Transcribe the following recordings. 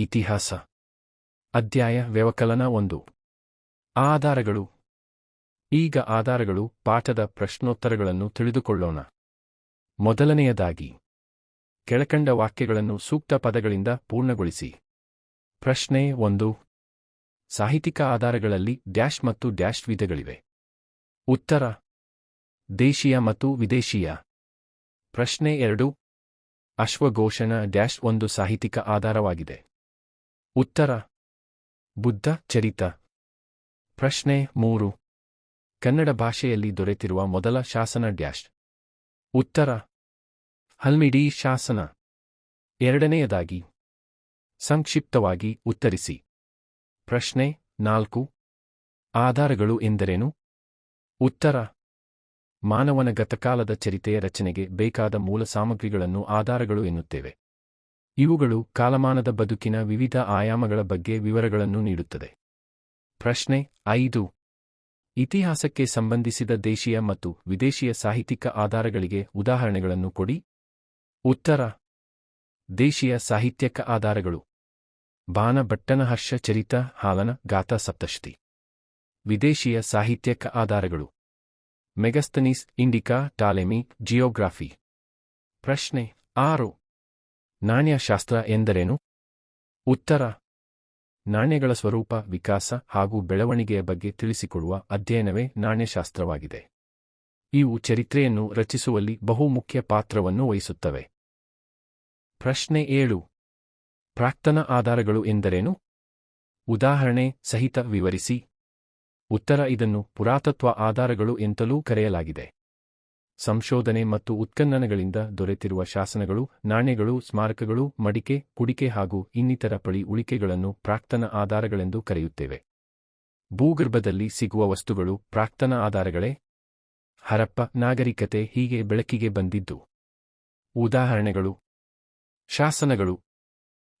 ಇತಿಹಾಸ. ಅಧ್ಯಾಯ ವ್ಯವಕಲನ ಒಂದು. ಆಧಾರಗಳು. ಈಗ ಆಧಾರಗಳು ಪಾಠದ ಪ್ರಶ್ನೋತ್ತರಗಳನ್ನು ತಿಳಿದುಕೊಳ್ಳೋಣ. ಮೊದಲನೆಯದಾಗಿ. ಕೆಳಕಂಡ ವಾಕ್ಯಗಳನ್ನು ಸೂಕ್ತ ಪದಗಳಿಂದ ಪೂರ್ಣಗೊಳಿಸಿ. ಪ್ರಶ್ನೆ ಒಂದು. ಸಾಹಿತ್ಯಿಕ ಆಧಾರಗಳಲ್ಲಿ ಡ್ಯಾಶ್ ಮತ್ತು ಡ್ಯಾಶ್ ವಿಧಗಳಿವೆ. ಉತ್ತರ. ದೇಶೀಯ ಮತ್ತು ವಿದೇಶೀಯ. ಪ್ರಶ್ನೆ ಎರಡು. ಅಶ್ವಘೋಷಣ ಡ್ಯಾಶ್ ಒಂದು ಸಾಹಿತ್ಯಿಕ ಆಧಾರವಾಗಿದೆ. ಉತ್ತರ. ಬುದ್ಧ, ಚರಿತ. ಪ್ರಶ್ನೆ ಮೂರು. ಕನ್ನಡ ಭಾಷೆಯಲ್ಲಿ ದೊರೆತಿರುವ ಮೊದಲ ಶಾಸನ ಡ್ಯಾಶ್. ಉತ್ತರ. ಹಲ್ಮಿಡಿ ಶಾಸನ. ಎರಡನೆಯದಾಗಿ. ಸಂಕ್ಷಿಪ್ತವಾಗಿ ಉತ್ತರಿಸಿ. ಪ್ರಶ್ನೆ ನಾಲ್ಕು. ಆಧಾರಗಳು ಎಂದರೇನು? ಉತ್ತರ. ಮಾನವನ ಗತಕಾಲದ ಚರಿತೆಯ ರಚನೆಗೆ ಬೇಕಾದ ಮೂಲ ಸಾಮಗ್ರಿಗಳನ್ನು ಆಧಾರಗಳು ಎನ್ನುತ್ತೇವೆ. ಇವುಗಳು ಕಾಲಮಾನದ ಬದುಕಿನ ವಿವಿಧ ಆಯಾಮಗಳ ಬಗ್ಗೆ ವಿವರಗಳನ್ನು ನೀಡುತ್ತದೆ. ಪ್ರಶ್ನೆ ಐದು. ಇತಿಹಾಸಕ್ಕೆ ಸಂಬಂಧಿಸಿದ ದೇಶೀಯ ಮತ್ತು ವಿದೇಶೀಯ ಸಾಹಿತ್ಯಿಕ ಆಧಾರಗಳಿಗೆ ಉದಾಹರಣೆಗಳನ್ನು ಕೊಡಿ. ಉತ್ತರ. ದೇಶೀಯ ಸಾಹಿತ್ಯಕ ಆಧಾರಗಳು. ಬಾನ ಭಟ್ಟನ ಹರ್ಷ ಚರಿತ ಹಾಲನ ಗಾಥಾ ಸಪ್ತಶತಿ. ವಿದೇಶೀಯ ಸಾಹಿತ್ಯಕ ಆಧಾರಗಳು. Megasthenes Indica Ptolemy geography. ಪ್ರಶ್ನೆ ಆರು. ನಾಣ್ಯಶಾಸ್ತ್ರ ಎಂದರೇನು? ಉತ್ತರ. ನಾಣ್ಯಗಳ ಸ್ವರೂಪ, ವಿಕಾಸ ಹಾಗೂ ಬೆಳವಣಿಗೆಯ ಬಗ್ಗೆ ತಿಳಿಸಿಕೊಡುವ ಅಧ್ಯಯನವೇ ನಾಣ್ಯಶಾಸ್ತ್ರವಾಗಿದೆ ಇವು ಚರಿತ್ರೆಯನ್ನು ರಚಿಸುವಲ್ಲಿ ಬಹುಮುಖ್ಯ ಪಾತ್ರವನ್ನು ವಹಿಸುತ್ತವೆ. ಪ್ರಶ್ನೆ ಏಳು. ಪ್ರಾಕ್ತನ ಆಧಾರಗಳು ಎಂದರೇನು? ಉದಾಹರಣೆ ಸಹಿತ ವಿವರಿಸಿ. ಉತ್ತರ ಇದನ್ನು ಪುರಾತತ್ವ ಆಧಾರಗಳು ಎಂತಲೂ ಕರೆಯಲಾಗಿದೆ. ಸಂಶೋಧನೆ ಮತ್ತು ಉತ್ಖನನಗಳಿಂದ ದೊರೆತಿರುವ ಶಾಸನಗಳು, ನಾಣ್ಯಗಳು, ಸ್ಮಾರಕಗಳು, ಮಡಿಕೆ, ಕುಡಿಕೆ ಹಾಗೂ ಇನ್ನಿತರ ಪಳಿ ಉಳಿಕೆಗಳನ್ನು ಪ್ರಾಕ್ತನ ಆಧಾರಗಳೆಂದು ಕರೆಯುತ್ತೇವೆ. ಭೂಗರ್ಭದಲ್ಲಿ ಸಿಗುವ ವಸ್ತುಗಳು ಪ್ರಾಕ್ತನ ಆಧಾರಗಳೇ? ಹರಪ್ಪ, ನಾಗರಿಕತೆ ಹೀಗೆ ಬೆಳಕಿಗೆ ಬಂದಿದ್ದು. ಉದಾಹರಣೆಗಳು. ಶಾಸನಗಳು.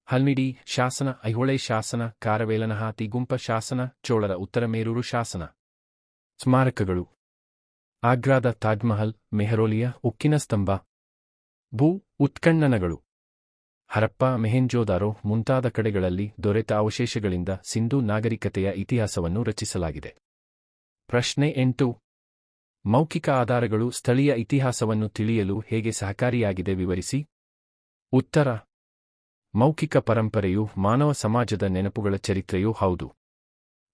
ಹಲ್ಮಿಡಿ ಶಾಸನ, ಐಹೊಳೆ ಶಾಸನ ಕಾರವೇಲನಹಾತಿ ಗುಂಪ ಶಾಸನ, ಚೋಳರ ಉತ್ತರಮೇರೂರು ಶಾಸನ. ಸ್ಮಾರಕಗಳು. ಆಗ್ರಾದ ತಾಜ್ಮಹಲ್ ಮೆಹರೋಲಿಯ ಉಕ್ಕಿನ ಸ್ತಂಭ. ಭೂ ಉತ್ಕಣ್ಣನಗಳು ಹರಪ್ಪ, ಮೆಹೆಂಜೋದಾರೋ ಮುಂತಾದ ಕಡೆಗಳಲ್ಲಿ ದೊರೆತ ಅವಶೇಷಗಳಿಂದ ಸಿಂಧೂ ನಾಗರಿಕತೆಯ ಇತಿಹಾಸವನ್ನು ರಚಿಸಲಾಗಿದೆ. ಪ್ರಶ್ನೆ ಎಂಟು. ಮೌಖಿಕ ಆಧಾರಗಳು ಸ್ಥಳೀಯ ಇತಿಹಾಸವನ್ನು ತಿಳಿಯಲು ಹೇಗೆ ಸಹಕಾರಿಯಾಗಿದೆ ವಿವರಿಸಿ. ಉತ್ತರ. ಮೌಖಿಕ ಪರಂಪರೆಯು ಮಾನವ ಸಮಾಜದ ನೆನಪುಗಳ ಚರಿತ್ರೆಯೂ ಹೌದು.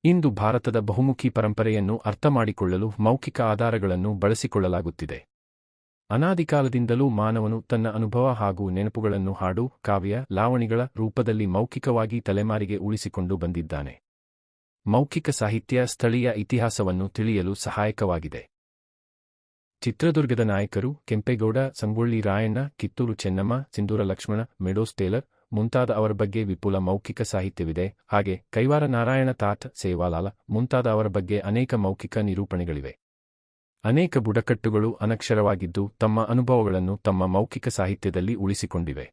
ಇಂದು ಭಾರತದ ಬಹುಮುಖಿ ಪರಂಪರೆಯನ್ನು ಅರ್ಥಮಾಡಿಕೊಳ್ಳಲು ಮೌಖಿಕ ಆಧಾರಗಳನ್ನು ಬಳಸಿಕೊಳ್ಳಲಾಗುತ್ತಿದೆ. ಅನಾದಿಕಾಲದಿಂದಲೂ ಮಾನವನು ತನ್ನ ಅನುಭವ ಹಾಗೂ ನೆನಪುಗಳನ್ನು ಹಾಡು, ಕಾವ್ಯ, ಲಾವಣಿಗಳ ರೂಪದಲ್ಲಿ ಮೌಖಿಕವಾಗಿ ತಲೆಮಾರಿಗೆ ಉಳಿಸಿಕೊಂಡು ಬಂದಿದ್ದಾನೆ. ಮೌಖಿಕ ಸಾಹಿತ್ಯ ಸ್ಥಳೀಯ ಇತಿಹಾಸವನ್ನು ತಿಳಿಯಲು ಸಹಾಯಕವಾಗಿದೆ. ಚಿತ್ರದುರ್ಗದ ನಾಯಕರು ಕೆಂಪೇಗೌಡ, ಸಂಗೊಳ್ಳಿ ರಾಯಣ್ಣ, ಕಿತ್ತೂರು ಚೆನ್ನಮ್ಮ, ಸಿಂಧೂರ ಲಕ್ಷ್ಮಣ, ಮೆಡೋಸ್ ಟೇಲರ್ ಮುಂತಾದ ಅವರ ಬಗ್ಗೆ ವಿಪುಲ ಮೌಖಿಕ ಸಾಹಿತ್ಯವಿದೆ. ಹಾಗೆ ಕೈವಾರ ನಾರಾಯಣ ತಾಟ್ ಸೇವಾಲಾಲ ಮುಂತಾದ ಅವರ ಬಗ್ಗೆ ಅನೇಕ ಮೌಖಿಕ ನಿರೂಪಣೆಗಳಿವೆ. ಅನೇಕ ಬುಡಕಟ್ಟುಗಳು ಅನಕ್ಷರವಾಗಿದ್ದು ತಮ್ಮ ಅನುಭವಗಳನ್ನು ತಮ್ಮ ಮೌಖಿಕ ಸಾಹಿತ್ಯದಲ್ಲಿ ಉಳಿಸಿಕೊಂಡಿವೆ.